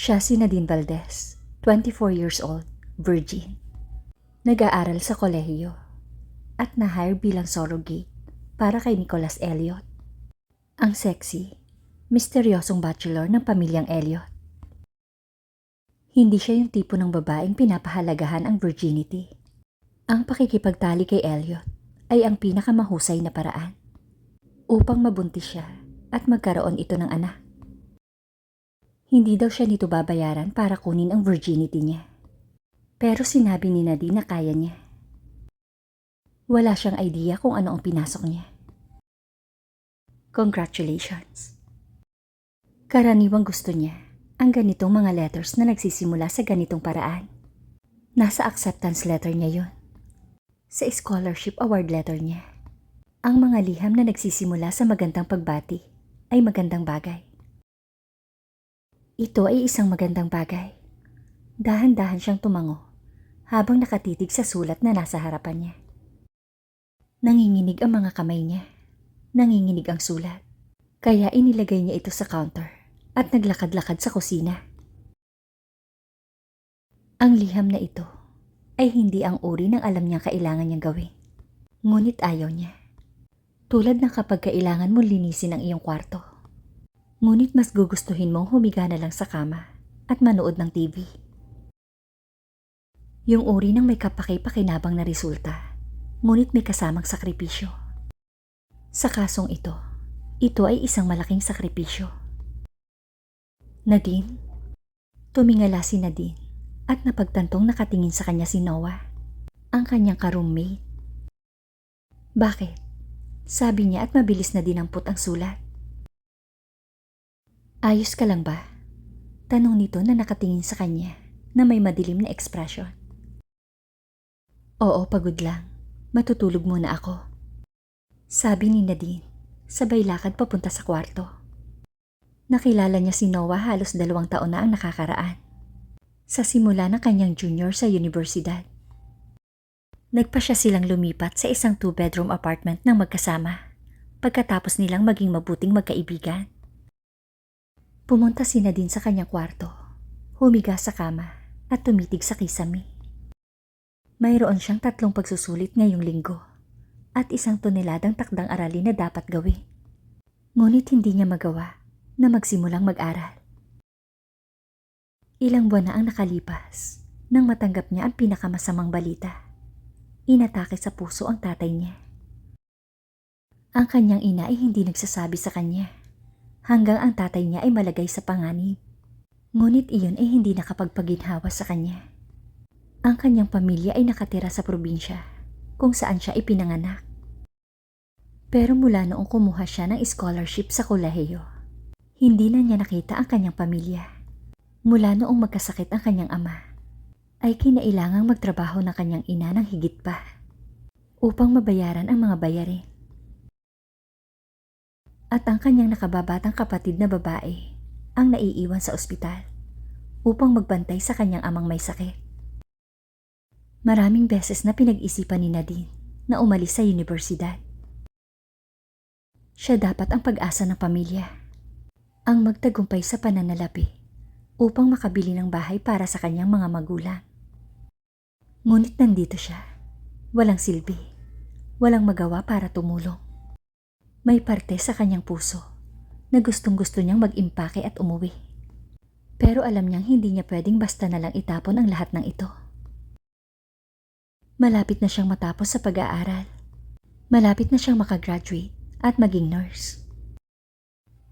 Siya si Nadine Valdez, 24 years old, virgin. Nag-aaral sa kolehiyo at na-hire bilang surrogate para kay Nicholas Elliot. Ang sexy, misteryosong bachelor ng pamilyang Elliot. Hindi siya yung tipo ng babaeng pinapahalagahan ang virginity. Ang pakikipagtali kay Elliot ay ang pinakamahusay na paraan upang mabuntis siya at magkaroon ito ng anak. Hindi daw siya nito babayaran para kunin ang virginity niya. Pero sinabi ni Nadine na kaya niya. Wala siyang idea kung ano ang pinasok niya. Congratulations. Karaniwang gusto niya ang ganitong mga letters na nagsisimula sa ganitong paraan. Nasa acceptance letter niya yon. Sa scholarship award letter niya. Ang mga liham na nagsisimula sa magandang pagbati ay magandang bagay. Ito ay isang magandang bagay. Dahan-dahan siyang tumango habang nakatitig sa sulat na nasa harapan niya. Nanginginig ang mga kamay niya. Nanginginig ang sulat. Kaya inilagay niya ito sa counter at naglakad-lakad sa kusina. Ang liham na ito ay hindi ang uri ng alam niyang kailangan niyang gawin. Ngunit ayaw niya. Tulad ng kapag kailangan mo linisin ang iyong kwarto. Ngunit mas gugustuhin mong humiga na lang sa kama at manood ng TV. Yung uri ng may kapaki-pakinabang na resulta, ngunit may kasamang sakripisyo. Sa kasong ito, ito ay isang malaking sakripisyo. Nadine? Tumingala si Nadine at napagtantong nakatingin sa kanya si Noah, ang kanyang ka-roommate. Bakit? Sabi niya at mabilis na dinampot ang sulat. Ayos ka lang ba? Tanong nito na nakatingin sa kanya na may madilim na ekspresyon. Oo, pagod lang. Matutulog muna ako. Sabi ni Nadine, sabay lakad papunta sa kwarto. Nakilala niya si Noah halos dalawang taon na ang nakakaraan. Sa simula ng kanyang junior sa universidad. Nagpa siya silang lumipat sa isang two-bedroom apartment ng magkasama pagkatapos nilang maging mabuting magkaibigan. Pumunta si Nadine sa kanyang kwarto, humiga sa kama at tumitig sa kisame. Mayroon siyang tatlong pagsusulit ngayong linggo at isang toneladang takdang aralin na dapat gawin. Ngunit hindi niya magawa na magsimulang mag-aral. Ilang buwan na ang nakalipas nang matanggap niya ang pinakamasamang balita. Inatake sa puso ang tatay niya. Ang kanyang ina ay hindi nagsasabi sa kanya hanggang ang tatay niya ay malagay sa panganib. Ngunit iyon ay hindi nakapagpaginhawa sa kanya. Ang kanyang pamilya ay nakatira sa probinsya kung saan siya ipinanganak. Pero mula noong kumuha siya ng scholarship sa kolehiyo, hindi na niya nakita ang kanyang pamilya. Mula noong magkasakit ang kanyang ama, ay kinailangang magtrabaho ng kanyang ina ng higit pa upang mabayaran ang mga bayarin at ang kanyang nakababatang kapatid na babae ang naiiwan sa ospital upang magbantay sa kanyang amang may sakit. Maraming beses na pinag-isipan ni Nadine na umalis sa universidad. Siya dapat ang pag-asa ng pamilya, ang magtagumpay sa pananalapi upang makabili ng bahay para sa kanyang mga magulang. Ngunit nandito siya, walang silbi, walang magawa para tumulong. May parte sa kanyang puso na gustong gusto niyang mag-impake at umuwi. Pero alam niyang hindi niya pwedeng basta na lang itapon ang lahat ng ito. Malapit na siyang matapos sa pag-aaral. Malapit na siyang makagraduate at maging nurse.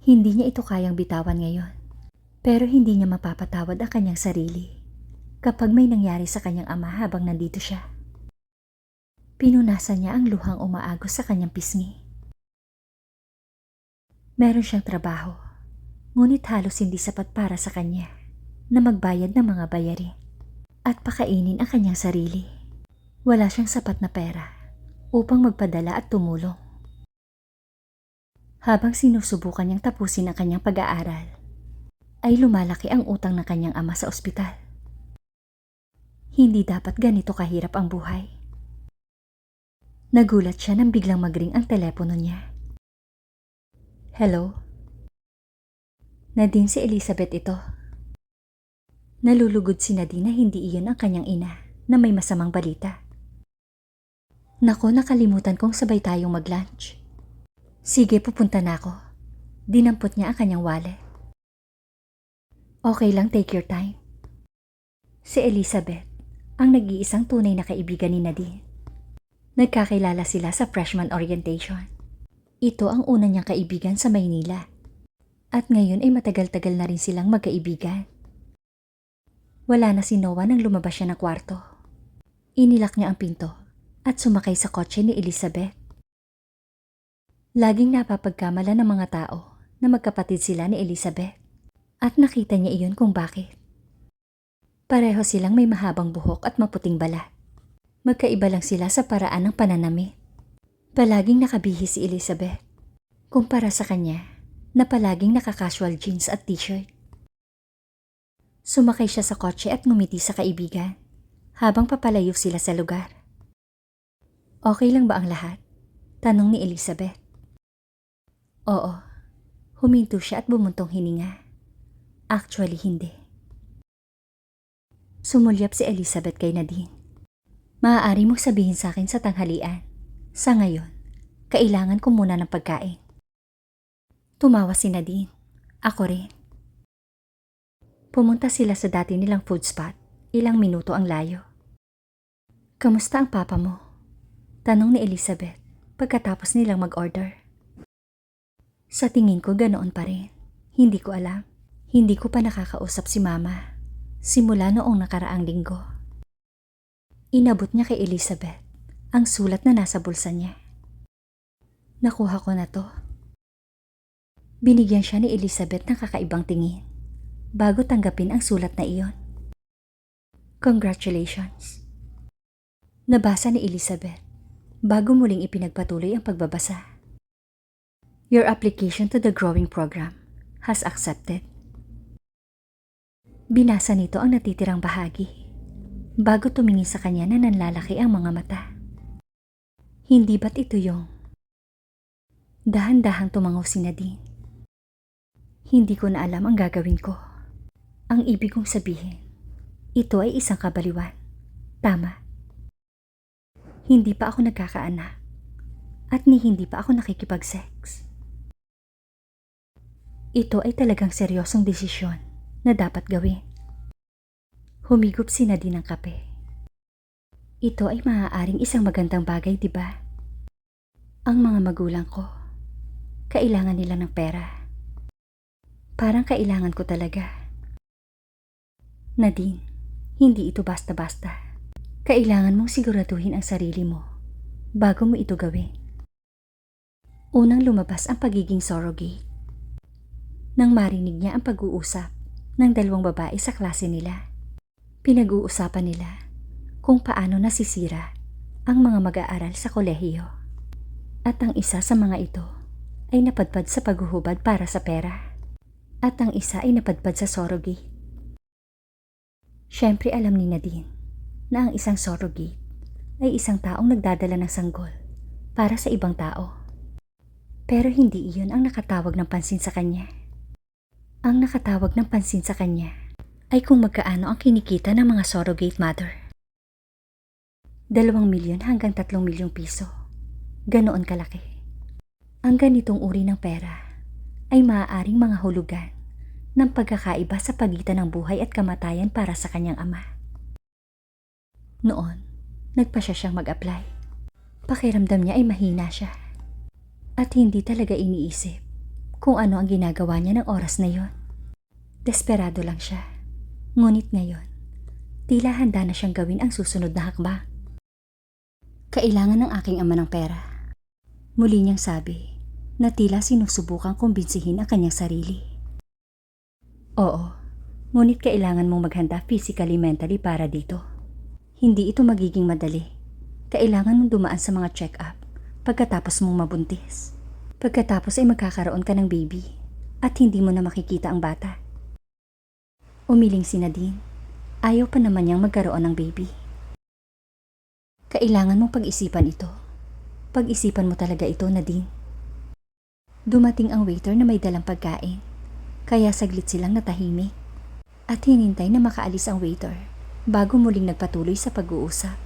Hindi niya ito kayang bitawan ngayon. Pero hindi niya mapapatawad ang kanyang sarili kapag may nangyari sa kanyang ama habang nandito siya. Pinunasan niya ang luhang umaagos sa kanyang pisngi. Meron siyang trabaho, ngunit halos hindi sapat para sa kanya na magbayad ng mga bayarin at pakainin ang kanyang sarili. Wala siyang sapat na pera upang magpadala at tumulong. Habang sinusubukan niyang tapusin ang kanyang pag-aaral, ay lumalaki ang utang ng kanyang ama sa ospital. Hindi dapat ganito kahirap ang buhay. Nagulat siya nang biglang magring ang telepono niya. Hello? Nadine si Elizabeth ito. Nalulugod si Nadine na hindi iyon ang kanyang ina na may masamang balita. Nako, nakalimutan kong sabay tayong mag-lunch. Sige, pupunta na ako. Dinampot niya ang kanyang wallet. Okay lang, take your time. Si Elizabeth, ang nag-iisang tunay na kaibigan ni Nadine. Nagkakilala sila sa freshman orientation. Ito ang una niyang kaibigan sa Maynila. At ngayon ay matagal-tagal na rin silang magkaibigan. Wala na si Noah nang lumabas siya ng kwarto. Inilak niya ang pinto at sumakay sa kotse ni Elizabeth. Laging napapagkamala ng mga tao na magkapatid sila ni Elizabeth at nakita niya iyon kung bakit. Pareho silang may mahabang buhok at maputing balat. Magkaiba lang sila sa paraan ng pananamit. Palaging nakabihi si Elizabeth. Kumpara sa kanya, na palaging naka-casual jeans at t-shirt. Sumakay siya sa kotse at ngumiti sa kaibigan habang papalayo sila sa lugar. Okay lang ba ang lahat? Tanong ni Elizabeth. Oo. Huminto siya at bumuntong hininga. Actually, hindi. Sumulyap si Elizabeth kay Nadine. Maaari mo sabihin sa akin sa tanghalian. Sa ngayon, kailangan ko muna ng pagkain. Tumawa si Nadine. Ako rin. Pumunta sila sa dati nilang food spot. Ilang minuto ang layo. Kamusta ang papa mo? Tanong ni Elizabeth pagkatapos nilang mag-order. Sa tingin ko ganoon pa rin. Hindi ko alam. Hindi ko pa nakakausap si mama. Simula noong nakaraang linggo. Inabot niya kay Elizabeth ang sulat na nasa bulsa niya. Nakuha ko na to. Binigyan siya ni Elizabeth ng kakaibang tingin bago tanggapin ang sulat na iyon. Congratulations. Nabasa ni Elizabeth bago muling ipinagpatuloy ang pagbabasa. Your application to the growing program has accepted. Binasa nito ang natitirang bahagi bago tumingin sa kanya na nanlalaki ang mga mata. Hindi ba't ito yung... Dahan-dahang tumangaw si Nadine. Hindi ko na alam ang gagawin ko. Ang ibig kong sabihin, ito ay isang kabaliwan. Tama. Hindi pa ako nagkakaanak. At ni hindi pa ako nakikipag-sex. Ito ay talagang seryosong desisyon na dapat gawin. Humigop si Nadine ng kape. Ito ay maaaring isang magandang bagay, di ba? Ang mga magulang ko, kailangan nila ng pera. Parang kailangan ko talaga. Nadine, hindi ito basta-basta. Kailangan mong siguraduhin ang sarili mo bago mo ito gawin. Unang lumabas ang pagiging surrogate. Nang marinig niya ang pag-uusap ng dalawang babae sa klase nila, pinag-uusapan nila kung paano nasisira ang mga mag-aaral sa kolehiyo. At ang isa sa mga ito ay napadpad sa paghuhubad para sa pera. At ang isa ay napadpad sa surrogate. Siyempre alam ni Nadine na ang isang surrogate ay isang taong nagdadala ng sanggol para sa ibang tao. Pero hindi iyon ang nakatawag ng pansin sa kanya. Ang nakatawag ng pansin sa kanya ay kung magkaano ang kinikita ng mga surrogate mother. Dalawang milyon hanggang tatlong milyong piso. Ganoon kalaki. Ang ganitong uri ng pera ay maaaring mga hulugan ng pagkakaiba sa pagitan ng buhay at kamatayan para sa kanyang ama. Noon, nagpa siya siyang mag-apply. Pakiramdam niya ay mahina siya. At hindi talaga iniisip kung ano ang ginagawa niya ng oras na yon. Desperado lang siya. Ngunit ngayon, tila handa na siyang gawin ang susunod na hakbang. Kailangan ng aking ama ng pera. Muli niyang sabi na tila sinusubukang kumbinsihin ang kanyang sarili. Oo, ngunit kailangan mong maghanda physically mentally para dito. Hindi ito magiging madali. Kailangan mong dumaan sa mga check-up pagkatapos mong mabuntis. Pagkatapos ay magkakaroon ka ng baby at hindi mo na makikita ang bata. Umiling si Nadine. Ayaw pa naman niyang magkaroon ng baby. Kailangan mong pag-isipan ito. Pag-isipan mo talaga ito, Nadine. Dumating ang waiter na may dalang pagkain, kaya saglit silang natahimik. At hinintay na makaalis ang waiter bago muling nagpatuloy sa pag-uusap.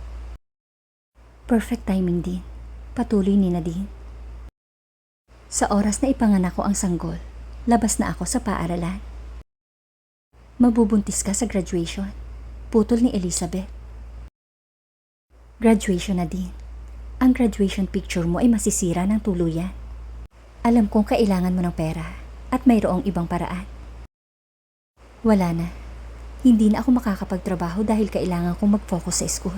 Perfect timing din. Patuloy ni Nadine. Sa oras na ipanganak ko ang sanggol, labas na ako sa paaralan. Mabubuntis ka sa graduation. Putol ni Elizabeth. Graduation na din. Ang graduation picture mo ay masisira ng tuluyan. Alam kong kailangan mo ng pera at mayroong ibang paraan. Wala na. Hindi na ako makakapagtrabaho dahil kailangan kong mag-focus sa school.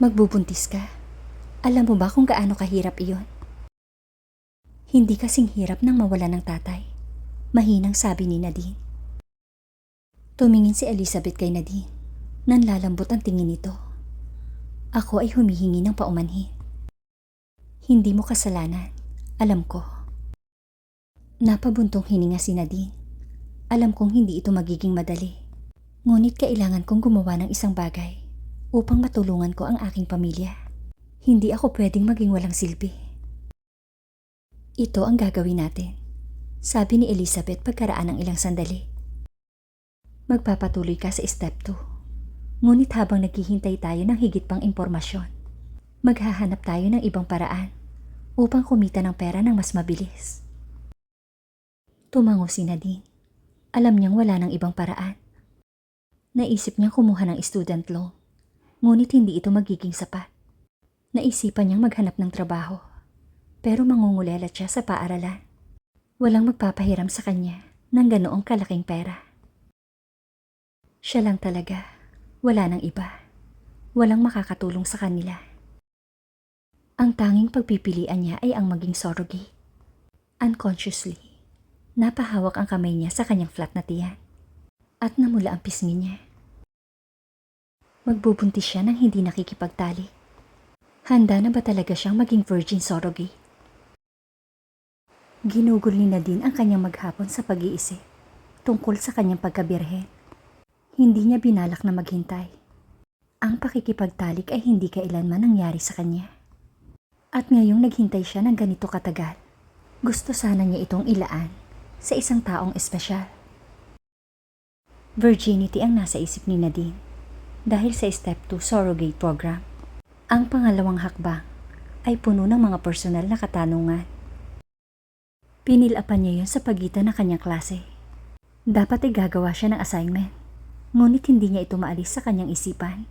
Magbubuntis ka. Alam mo ba kung gaano kahirap iyon? Hindi kasing hirap nang mawala ng tatay. Mahinang sabi ni Nadine. Tumingin si Elizabeth kay Nadine. Nanlalambot ang tingin nito. Ako ay humihingi ng paumanhin. Hindi mo kasalanan. Alam ko. Napabuntong hininga si Nadine. Alam kong hindi ito magiging madali. Ngunit kailangan kong gumawa ng isang bagay upang matulungan ko ang aking pamilya. Hindi ako pwedeng maging walang silbi. Ito ang gagawin natin, sabi ni Elizabeth pagkaraan ng ilang sandali. Magpapatuloy ka sa step 2. Ngunit habang naghihintay tayo ng higit pang impormasyon, maghahanap tayo ng ibang paraan upang kumita ng pera ng mas mabilis. Tumango si Nadine. Alam niyang wala ng ibang paraan. Naisip niyang kumuha ng student loan, ngunit hindi ito magiging sapat. Naisipan niyang maghanap ng trabaho, pero mangungulelat siya sa paaralan. Walang magpapahiram sa kanya ng ganoong kalaking pera. Siya lang talaga, wala nang iba. Walang makakatulong sa kanila. Ang tanging pagpipilian niya ay ang maging surrogate. Unconsciously, napahawak ang kamay niya sa kanyang flat na tiyan at namula ang pisngi niya. Magbubuntis siya nang hindi nakikipagtali. Handa na ba talaga siyang maging virgin surrogate? Ginugol ni Nadine ang kanyang maghapon sa pag-iisip tungkol sa kanyang pagkabirhen. Hindi niya binalak na maghintay. Ang pakikipagtalik ay hindi kailanman nangyari sa kanya. At ngayong naghintay siya ng ganito katagal, gusto sana niya itong ilaan sa isang taong espesyal. Virginity ang nasa isip ni Nadine dahil sa Step 2 Surrogate Program. Ang pangalawang hakbang ay puno ng mga personal na katanungan. Pinilapan niya yon sa pagitan ng kanyang klase. Dapat ay gagawa siya ng assignment, ngunit hindi niya ito maalis sa kanyang isipan.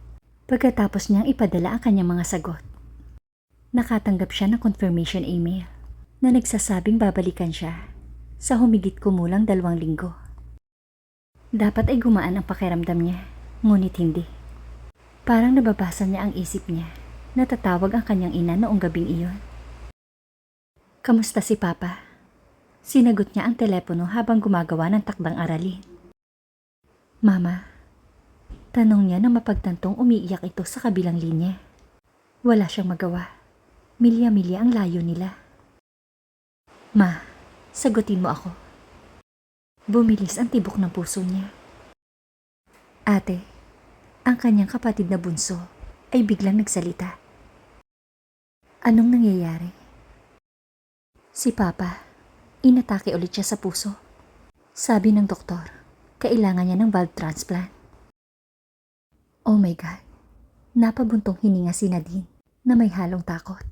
Pagkatapos niyang ipadala ang kanyang mga sagot, nakatanggap siya ng confirmation email na nagsasabing babalikan siya sa humigit kumulang dalawang linggo. Dapat ay gumaan ang pakiramdam niya, ngunit hindi. Parang nababasa niya ang isip niya. Natatawag ang kanyang ina noong gabing iyon. Kamusta si Papa? Sinagot niya ang telepono habang gumagawa ng takdang aralin. Mama, tanong niya na mapagtantong umiiyak ito sa kabilang linya. Wala siyang magawa. Milya-milya ang layo nila. Ma, sagutin mo ako. Bumilis ang tibok ng puso niya. Ate, ang kanyang kapatid na bunso ay biglang nagsalita. Anong nangyayari? Si Papa, inatake ulit siya sa puso. Sabi ng doktor, kailangan niya ng valve transplant. Oh my God, napabuntong hininga si Nadine na may halong takot.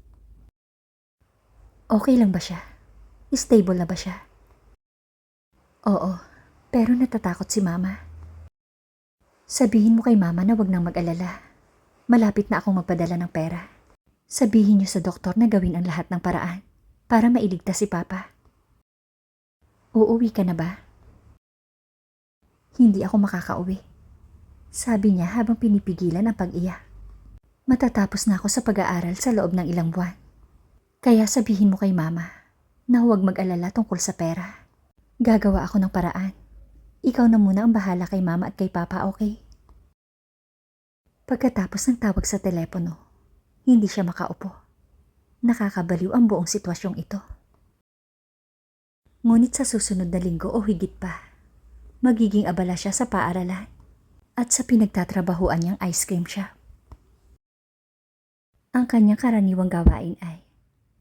Okay lang ba siya? Stable na ba siya? Oo, pero natatakot si Mama. Sabihin mo kay Mama na wag nang mag-alala. Malapit na akong magpadala ng pera. Sabihin niyo sa doktor na gawin ang lahat ng paraan para mailigtas si Papa. Uuwi ka na ba? Hindi ako makakauwi. Sabi niya habang pinipigilan ang pag-iyak. Matatapos na ako sa pag-aaral sa loob ng ilang buwan. Kaya sabihin mo kay Mama na huwag mag-alala tungkol sa pera. Gagawa ako ng paraan. Ikaw na muna ang bahala kay Mama at kay Papa, okay? Pagkatapos ng tawag sa telepono, hindi siya makaupo. Nakakabaliw ang buong sitwasyong ito. Ngunit sa susunod na linggo o higit pa, magiging abala siya sa paaralan at sa pinagtatrabahuan niyang ice cream shop. Ang kanyang karaniwang gawain ay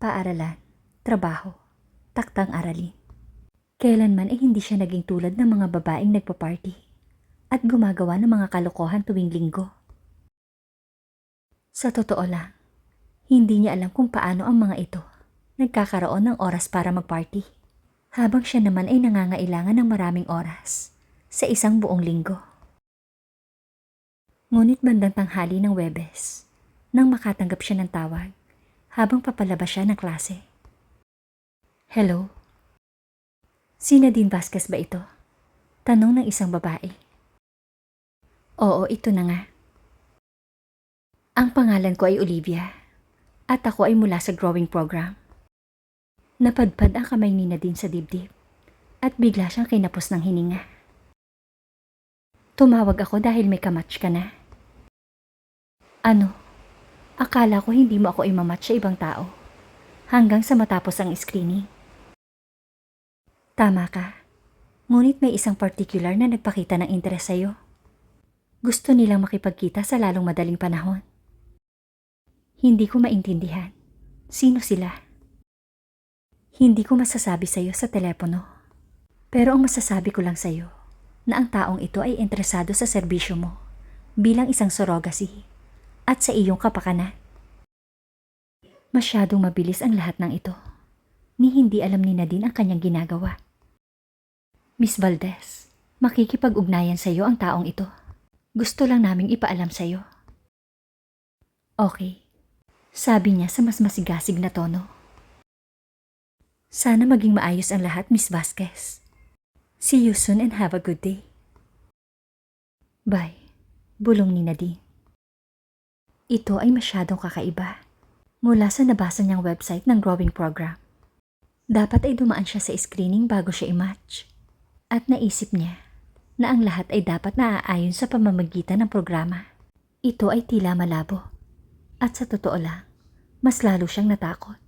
paaralan, trabaho, taktang aralin. Kailanman ay hindi siya naging tulad ng mga babaeng nagpa-party at gumagawa ng mga kalokohan tuwing linggo. Sa totoo lang, hindi niya alam kung paano ang mga ito nagkakaroon ng oras para magparty. Habang siya naman ay nangangailangan ng maraming oras sa isang buong linggo. Ngunit bandang tanghali ng Webes, nang makatanggap siya ng tawag habang papalabas siya ng klase. Hello? Si Nadine Vasquez ba ito? Tanong ng isang babae. Oo, ito na nga. Ang pangalan ko ay Olivia at ako ay mula sa growing program. Napadpad ang kamay ni Nadine sa dibdib at bigla siyang kinapos ng hininga. Tumawag ako dahil may kamatch ka na. Ano? Akala ko hindi mo ako imamatch sa ibang tao hanggang sa matapos ang screening. Tama ka. Ngunit may isang particular na nagpakita ng interes sa'yo. Gusto nilang makipagkita sa lalong madaling panahon. Hindi ko maintindihan. Sino sila? Hindi ko masasabi sa'yo sa telepono. Pero ang masasabi ko lang sa'yo na ang taong ito ay interesado sa serbisyo mo bilang isang surrogacy at sa iyong kapakanan. Masyadong mabilis ang lahat ng ito. Ni hindi alam ni Nadine ang kanyang ginagawa. Miss Valdez, makikipag-ugnayan sa iyo ang taong ito. Gusto lang naming ipaalam sa iyo. Okay. Sabi niya sa mas masigasig na tono. Sana maging maayos ang lahat, Miss Vasquez. See you soon and have a good day. Bye. Bulong ni Nadine. Ito ay masyadong kakaiba. Mula sa nabasa niyang website ng growing program. Dapat ay dumaan siya sa screening bago siya i-match. At naisip niya na ang lahat ay dapat naaayon sa pamamagitan ng programa. Ito ay tila malabo. At sa totoo lang, mas lalo siyang natakot.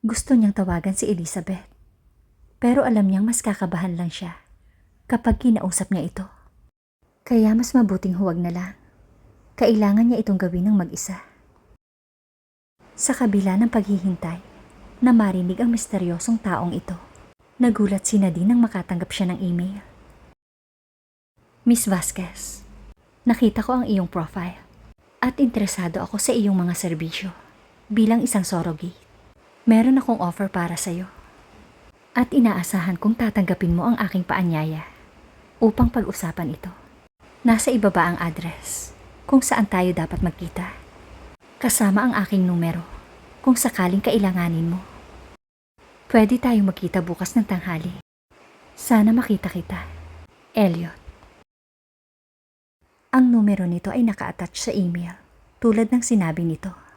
Gusto niyang tawagan si Elizabeth. Pero alam niyang mas kakabahan lang siya kapag kinausap niya ito. Kaya mas mabuting huwag na lang. Kailangan niya itong gawin ng mag-isa. Sa kabila ng paghihintay, na marinig ang misteryosong taong ito. Nagulat si Nadine nang makatanggap siya ng email. Miss Vasquez, nakita ko ang iyong profile at interesado ako sa iyong mga serbisyo bilang isang surrogate. Meron akong offer para sa iyo. At inaasahan kong tatanggapin mo ang aking paanyaya upang pag-usapan ito. Nasa ibaba ang address kung saan tayo dapat magkita. Kasama ang aking numero kung sakaling kailanganin mo. Pwede tayong magkita bukas ng tanghali. Sana makita kita. Elliot. Ang numero nito ay naka-attach sa email, tulad ng sinabi nito.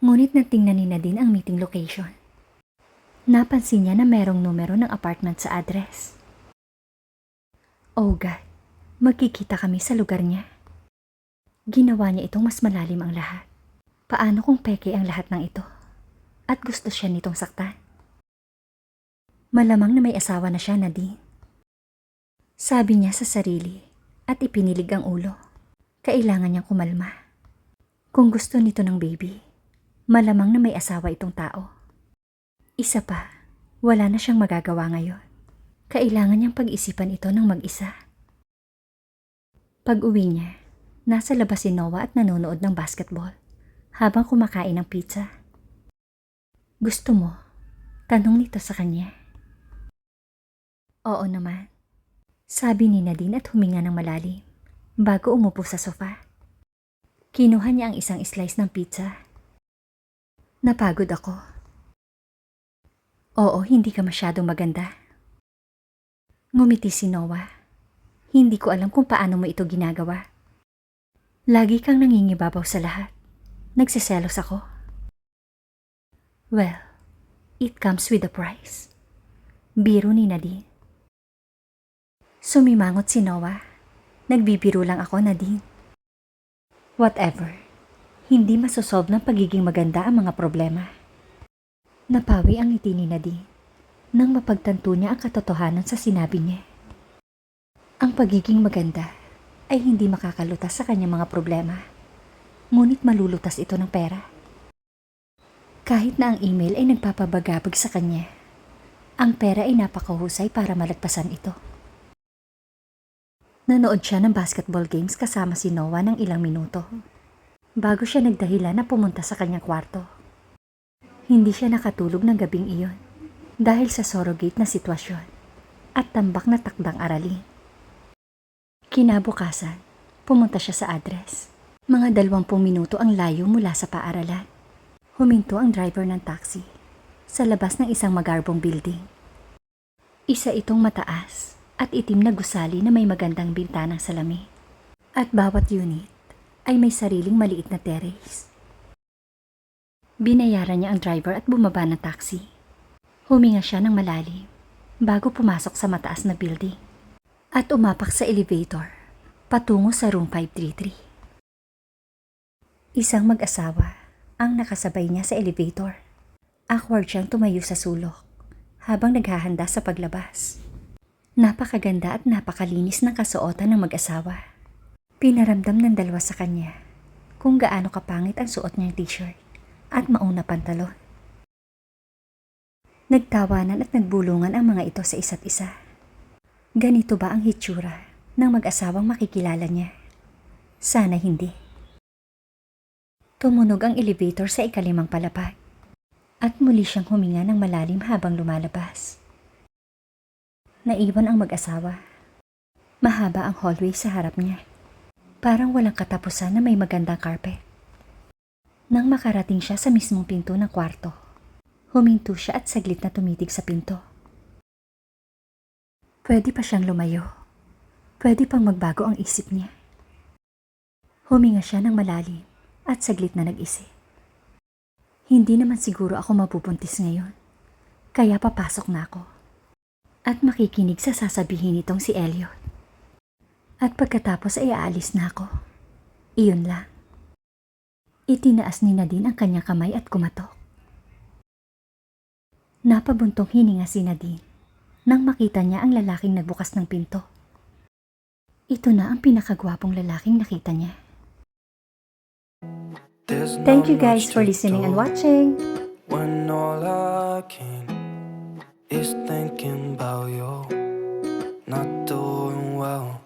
Ngunit natingnan ni Nadine ang meeting location. Napansin niya na merong numero ng apartment sa address. Oh God, magkikita kami sa lugar niya. Ginawa niya itong mas malalim ang lahat. Paano kung peke ang lahat ng ito? At gusto siya nitong saktan? Malamang na may asawa na siya, Nadine. Sabi niya sa sarili at ipinilig ang ulo. Kailangan niyang kumalma. Kung gusto nito ng baby, malamang na may asawa itong tao. Isa pa, wala na siyang magagawa ngayon. Kailangan niyang pag-isipan ito ng mag-isa. Pag uwi niya, nasa labas si Noah at nanonood ng basketball habang kumakain ng pizza. Gusto mo? Tanong nito sa kanya. Oo naman. Sabi ni Nadine at huminga ng malalim bago umupo sa sofa. Kinuha niya ang isang slice ng pizza. Napagod ako. Oo, hindi ka masyadong maganda. Ngumiti si Noah. Hindi ko alam kung paano mo ito ginagawa. Lagi kang nangingibabaw sa lahat. Nagsiselos ako. Well, it comes with a price. Biro ni Nadine. Sumimangot si Noah. Nagbibiro lang ako, Nadine. Whatever. Hindi masosolve ng pagiging maganda ang mga problema. Napawi ang ngiti ni Nadine nang mapagtanto niya ang katotohanan sa sinabi niya. Ang pagiging maganda ay hindi makakalutas sa kanyang mga problema, ngunit malulutas ito ng pera. Kahit na ang email ay nagpapabagabag sa kanya, Ang pera ay napakahusay para malagpasan ito. Nanood siya ng basketball games kasama si Noah ng ilang minuto. Bago siya nagdahilan na pumunta sa kanyang kwarto. Hindi siya nakatulog ng gabing iyon dahil sa surrogate na sitwasyon at tambak na takdang aralin. Kinabukasan, pumunta siya sa address. Mga dalawampung minuto ang layo mula sa paaralan. Huminto ang driver ng taxi sa labas ng isang magarbong building. Isa itong mataas at itim na gusali na may magandang bintanang salami. At bawat unit ay may sariling maliit na terrace. Binayaran niya ang driver at bumaba ng taxi. Huminga siya ng malalim bago pumasok sa mataas na building at umapak sa elevator patungo sa room 533. Isang mag-asawa ang nakasabay niya sa elevator. Awkward siyang tumayo sa sulok habang naghahanda sa paglabas. Napakaganda at napakalinis ng kasuotan ng mag-asawa. Pinaramdam ng dalawa sa kanya kung gaano kapangit ang suot niyang t-shirt at mauna pantalon. Nagtawanan at nagbulungan ang mga ito sa isa't isa. Ganito ba ang hitsura ng mag-asawang makikilala niya? Sana hindi. Tumunog ang elevator sa ikalimang palapag at muli siyang huminga ng malalim habang lumalabas. Naiwan ang mag-asawa. Mahaba ang hallway sa harap niya. Parang walang katapusan na may magandang carpet. Nang makarating siya sa mismong pinto ng kwarto, huminto siya at saglit na tumitig sa pinto. Pwede pa siyang lumayo. Pwede pang magbago ang isip niya. Huminga siya ng malalim at saglit na nag-isip. Hindi naman siguro ako mapupuntis ngayon. Kaya papasok na ako. At makikinig sa sasabihin nitong si Elliot. At pagkatapos ay aalis na ako. Iyon lang. Itinaas ni Nadine ang kanyang kamay at kumatok. Napabuntong hininga si Nadine nang makita niya ang lalaking nagbukas ng pinto. Ito na ang pinakagwapong lalaking nakita niya. Thank you guys for listening and watching. When all I can is thinking about you, not doing well.